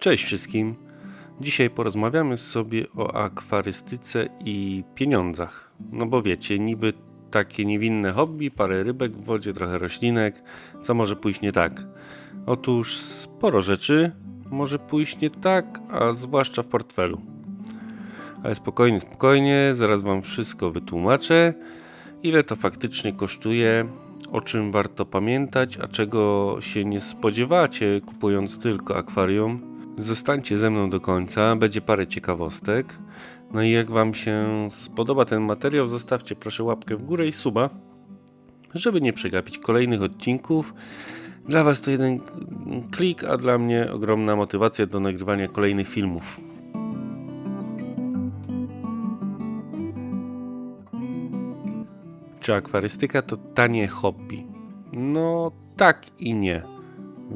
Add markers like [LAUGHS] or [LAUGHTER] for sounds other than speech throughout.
Cześć wszystkim. Dzisiaj porozmawiamy sobie o akwarystyce i pieniądzach. No bo wiecie, niby takie niewinne hobby, parę rybek w wodzie, trochę roślinek, co może pójść nie tak? Otóż sporo rzeczy może pójść nie tak, a zwłaszcza w portfelu. Ale spokojnie, spokojnie, zaraz Wam wszystko wytłumaczę. Ile to faktycznie kosztuje, o czym warto pamiętać, a czego się nie spodziewacie kupując tylko akwarium. Zostańcie ze mną do końca, będzie parę ciekawostek. No i jak Wam się spodoba ten materiał, zostawcie proszę łapkę w górę i suba, żeby nie przegapić kolejnych odcinków. Dla Was to jeden klik, a dla mnie ogromna motywacja do nagrywania kolejnych filmów. Czy akwarystyka to tanie hobby? No tak i nie.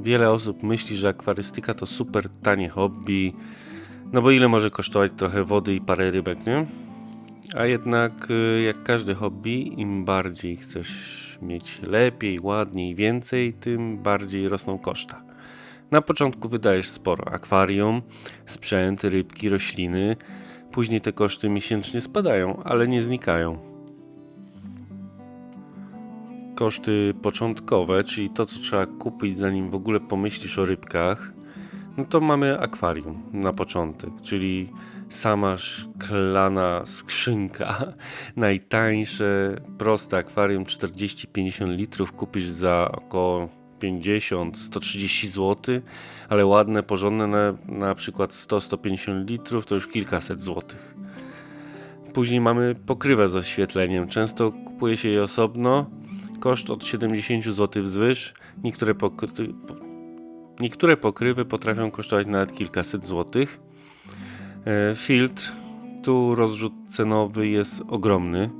Wiele osób myśli, że akwarystyka to super tanie hobby, no bo ile może kosztować trochę wody i parę rybek, nie? A jednak y, jak każde hobby, im bardziej chcesz mieć lepiej, ładniej, więcej, tym bardziej rosną koszta. Na początku wydajesz sporo akwarium, sprzęt, rybki, rośliny. Później te koszty miesięcznie spadają, ale nie znikają koszty początkowe, czyli to, co trzeba kupić, zanim w ogóle pomyślisz o rybkach, no to mamy akwarium na początek, czyli sama szklana skrzynka. [LAUGHS] Najtańsze, proste akwarium 40-50 litrów kupisz za około 50-130 zł, ale ładne, porządne na, na przykład 100-150 litrów to już kilkaset złotych. Później mamy pokrywę z oświetleniem. Często kupuje się je osobno, Koszt od 70 zł wzwyż. Niektóre, pokry... Niektóre pokrywy potrafią kosztować nawet kilkaset złotych. E, filtr. Tu rozrzut cenowy jest ogromny.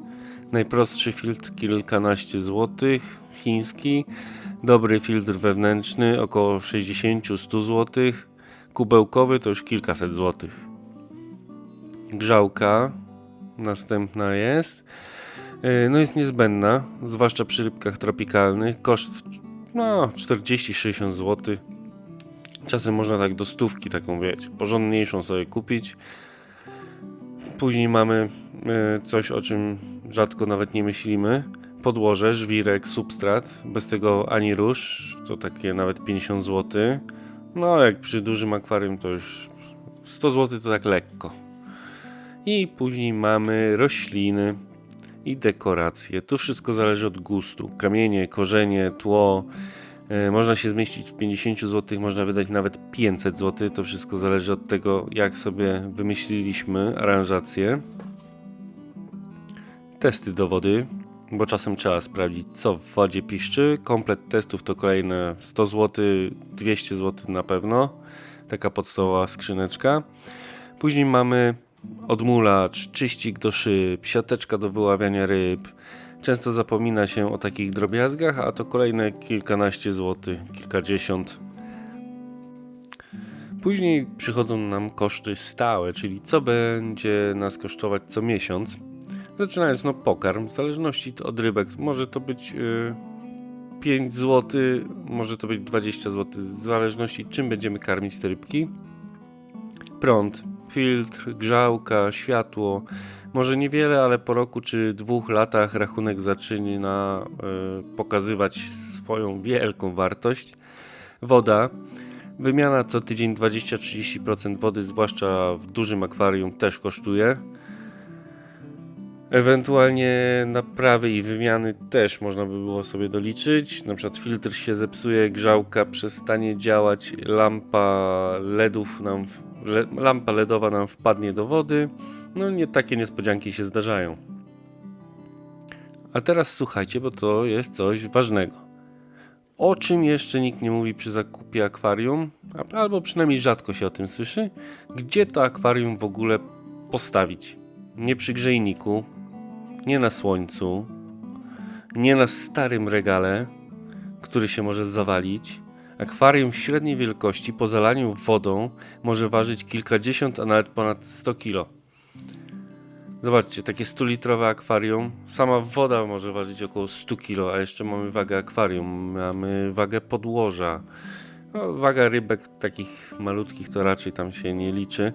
Najprostszy filtr kilkanaście złotych, chiński. Dobry filtr wewnętrzny około 60-100 złotych. Kubełkowy to już kilkaset złotych. Grzałka następna jest. E, no jest niezbędna, zwłaszcza przy rybkach tropikalnych. Koszt no 40-60 zł. Czasem można tak do stówki taką, wiecie, porządniejszą sobie kupić. Później mamy e, coś, o czym rzadko nawet nie myślimy. Podłoże, żwirek, substrat. Bez tego ani rusz, to takie nawet 50 zł. No, jak przy dużym akwarium to już 100 zł to tak lekko. I później mamy rośliny, i dekoracje. Tu wszystko zależy od gustu. Kamienie, korzenie, tło. E, można się zmieścić w 50 zł, można wydać nawet 500 zł. To wszystko zależy od tego, jak sobie wymyśliliśmy aranżację. Testy do wody, bo czasem trzeba sprawdzić, co w wodzie piszczy. Komplet testów to kolejne 100 zł, 200 zł na pewno. Taka podstawowa skrzyneczka. Później mamy odmulacz, czyścik do szyb, siateczka do wyławiania ryb. Często zapomina się o takich drobiazgach, a to kolejne kilkanaście złotych, kilkadziesiąt. Później przychodzą nam koszty stałe, czyli co będzie nas kosztować co miesiąc. Zaczynając no pokarm, w zależności od rybek, może to być yy, 5 zł, może to być 20 zł, w zależności czym będziemy karmić te rybki. Prąd, filtr, grzałka, światło. Może niewiele, ale po roku czy dwóch latach rachunek zaczyna y, pokazywać swoją wielką wartość. Woda. Wymiana co tydzień 20-30% wody, zwłaszcza w dużym akwarium, też kosztuje. Ewentualnie naprawy i wymiany też można by było sobie doliczyć. Na przykład filtr się zepsuje, grzałka przestanie działać, lampa LEDów nam le, lampa LEDowa nam wpadnie do wody. No nie takie niespodzianki się zdarzają. A teraz słuchajcie, bo to jest coś ważnego. O czym jeszcze nikt nie mówi przy zakupie akwarium, albo przynajmniej rzadko się o tym słyszy, gdzie to akwarium w ogóle postawić. Nie przy grzejniku, nie na słońcu, nie na starym regale, który się może zawalić, Akwarium średniej wielkości po zalaniu wodą może ważyć kilkadziesiąt, a nawet ponad 100 kg. Zobaczcie, takie 100-litrowe akwarium, sama woda może ważyć około 100 kg, a jeszcze mamy wagę akwarium, mamy wagę podłoża. No, waga rybek takich malutkich to raczej tam się nie liczy,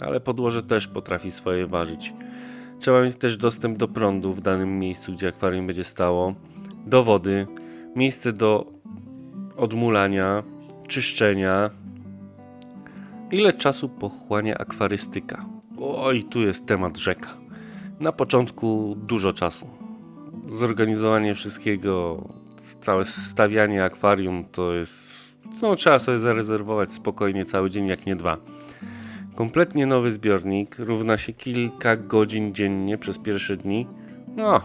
ale podłoże też potrafi swoje ważyć. Trzeba mieć też dostęp do prądu w danym miejscu, gdzie akwarium będzie stało, do wody, miejsce do odmulania, czyszczenia. Ile czasu pochłania akwarystyka? Oj, tu jest temat rzeka. Na początku dużo czasu. Zorganizowanie wszystkiego, całe stawianie akwarium to jest. No, trzeba sobie zarezerwować spokojnie cały dzień, jak nie dwa. Kompletnie nowy zbiornik równa się kilka godzin dziennie przez pierwsze dni. No,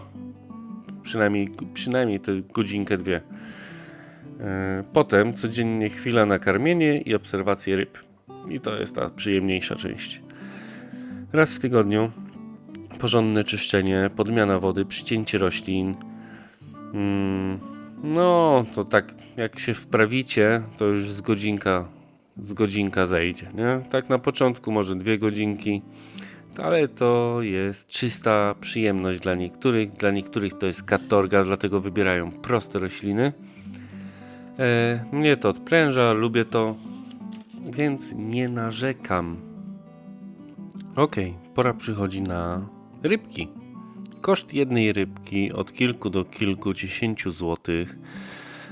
przynajmniej, przynajmniej tę godzinkę, dwie. E, Potem codziennie chwila na karmienie i obserwację ryb. I to jest ta przyjemniejsza część. Raz w tygodniu porządne czyszczenie, podmiana wody, przycięcie roślin. Mm, no, to tak jak się wprawicie, to już z godzinka, z godzinka zejdzie, nie? Tak na początku może dwie godzinki, ale to jest czysta przyjemność dla niektórych. Dla niektórych to jest katorga, dlatego wybierają proste rośliny. E, mnie to odpręża, lubię to, więc nie narzekam. Okej, pora przychodzi na rybki. Koszt jednej rybki od kilku do kilkudziesięciu złotych,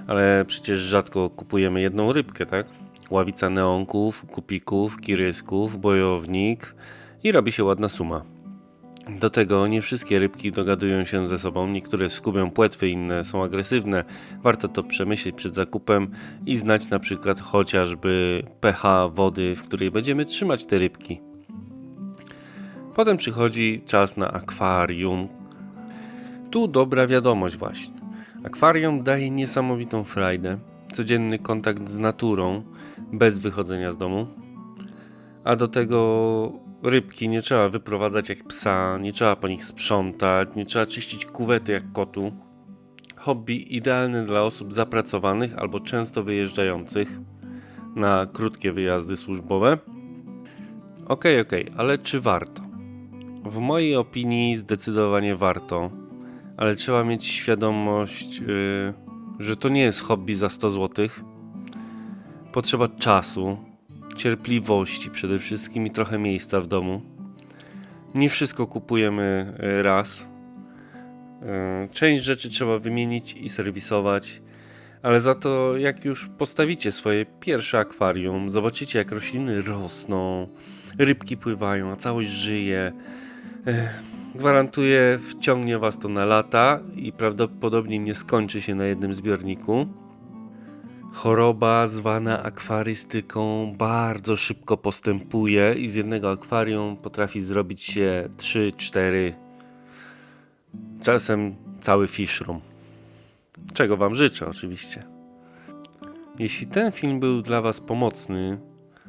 ale przecież rzadko kupujemy jedną rybkę, tak? Ławica neonków, kupików, kirysków, bojownik i robi się ładna suma. Do tego nie wszystkie rybki dogadują się ze sobą, niektóre skubią płetwy, inne są agresywne. Warto to przemyśleć przed zakupem i znać na przykład chociażby pH wody, w której będziemy trzymać te rybki. Potem przychodzi czas na akwarium. Tu dobra wiadomość właśnie. Akwarium daje niesamowitą frajdę. Codzienny kontakt z naturą, bez wychodzenia z domu. A do tego rybki nie trzeba wyprowadzać jak psa, nie trzeba po nich sprzątać, nie trzeba czyścić kuwety jak kotu. Hobby idealne dla osób zapracowanych albo często wyjeżdżających na krótkie wyjazdy służbowe. Okej, okej, ale czy warto? W mojej opinii zdecydowanie warto, ale trzeba mieć świadomość, yy, że to nie jest hobby za 100 zł. Potrzeba czasu, cierpliwości przede wszystkim i trochę miejsca w domu. Nie wszystko kupujemy yy, raz. Yy, Część rzeczy trzeba wymienić i serwisować, ale za to jak już postawicie swoje pierwsze akwarium, zobaczycie jak rośliny rosną, rybki pływają, a całość żyje. Ech, Gwarantuję, wciągnie Was to na lata i prawdopodobnie nie skończy się na jednym zbiorniku. Choroba zwana akwarystyką bardzo szybko postępuje i z jednego akwarium potrafi zrobić się 3-4, czasem cały fish room. Czego Wam życzę oczywiście. Jeśli ten film był dla Was pomocny,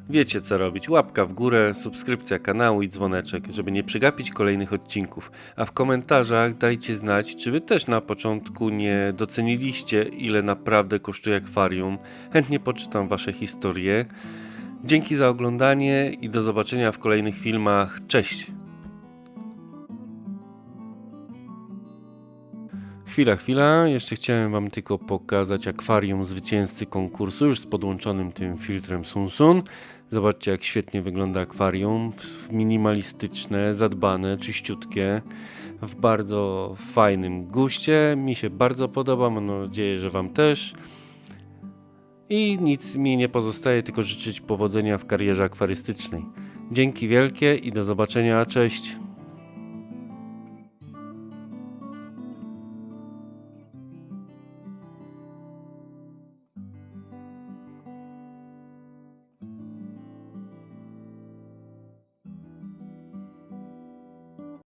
wiecie co robić. Łapka w górę, subskrypcja kanału i dzwoneczek, żeby nie przegapić kolejnych odcinków. A w komentarzach dajcie znać, czy Wy też na początku nie doceniliście, ile naprawdę kosztuje akwarium. Chętnie poczytam Wasze historie. Dzięki za oglądanie i do zobaczenia w kolejnych filmach. Cześć! Chwila, chwila. Jeszcze chciałem Wam tylko pokazać akwarium zwycięzcy konkursu, już z podłączonym tym filtrem Sunsun. Zobaczcie, jak świetnie wygląda akwarium. Minimalistyczne, zadbane, czyściutkie, w bardzo fajnym guście. Mi się bardzo podoba, mam nadzieję, że Wam też. I nic mi nie pozostaje, tylko życzyć powodzenia w karierze akwarystycznej. Dzięki wielkie i do zobaczenia. Cześć!